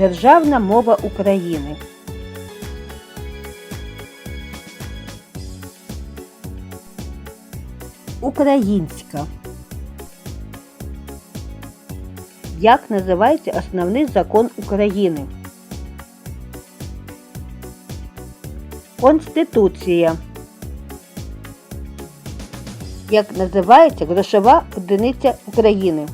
Державна мова України. Українська. Як називається основний закон України? Конституція. Як називається грошова одиниця України?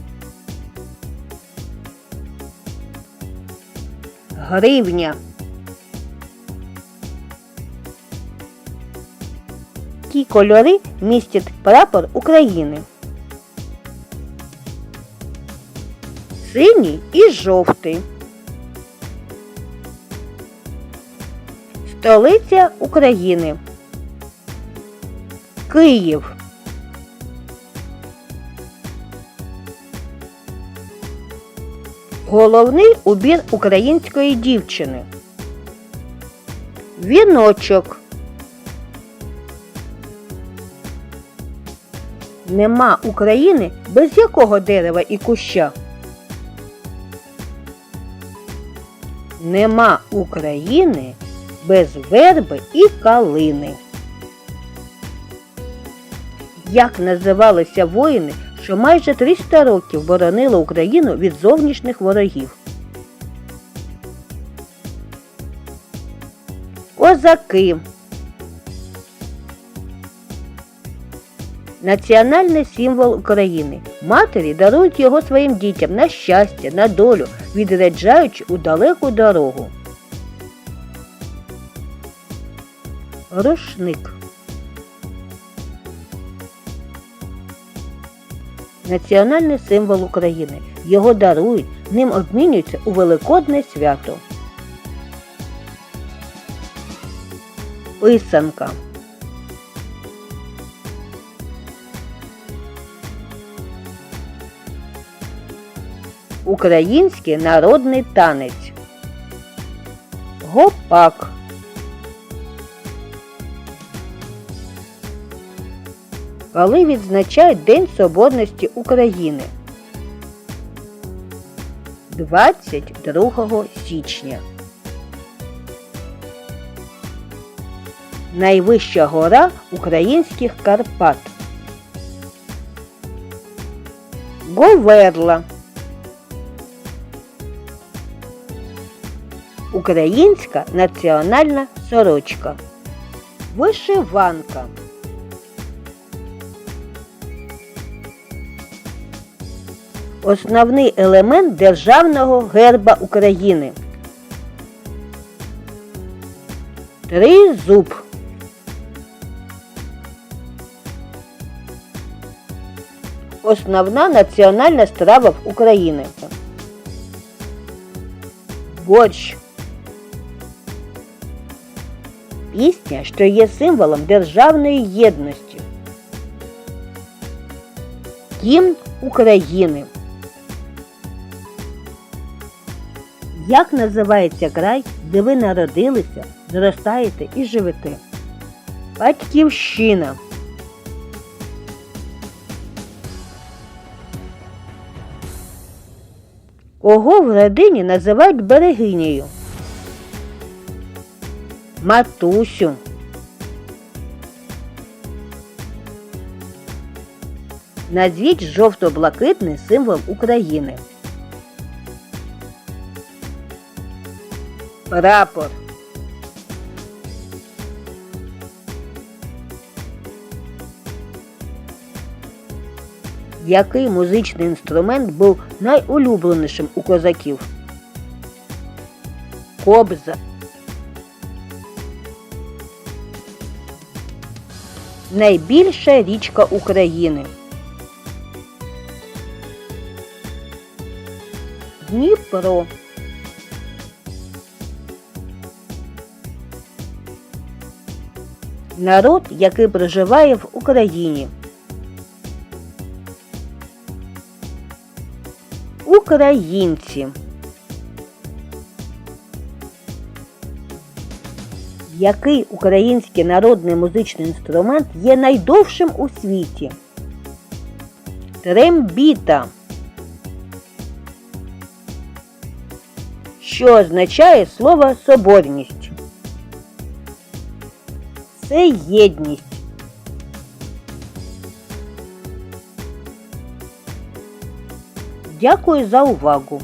Гривня. Які кольори містять прапор України? Синій і жовтий. Столиця України. Київ. Головний убір української дівчини. Віночок. Нема України без якого дерева і куща. Нема України без верби і калини. Як називалися воїни, що майже 300 років боронили Україну від зовнішніх ворогів? Козаки. Національний символ України. Матері дарують його своїм дітям на щастя, на долю, відряджаючи у далеку дорогу. Рушник. Національний символ України. Його дарують, ним обмінюються у Великодне свято. Писанка. Український народний танець. Гопак. Коли відзначають День Соборності України? 22 січня. Найвища гора українських Карпат. Говерла. Українська національна сорочка. Вишиванка. Основний елемент Державного герба України. Тризуб. Основна національна страва в України. Борщ. Пісня, що є символом державної єдності. Гімн України. Як називається край, де ви народилися, зростаєте і живете? Батьківщина. Кого в родині називають берегинею? Матусю. Назвіть жовто-блакитний символ України. Прапор. Який музичний інструмент був найулюбленішим у козаків? Кобза. Найбільша річка України. Дніпро. Народ, який проживає в Україні. Українці. Який український народний музичний інструмент є найдовшим у світі? Трембіта. Що означає слово соборність? Це єдність. Дякую за увагу!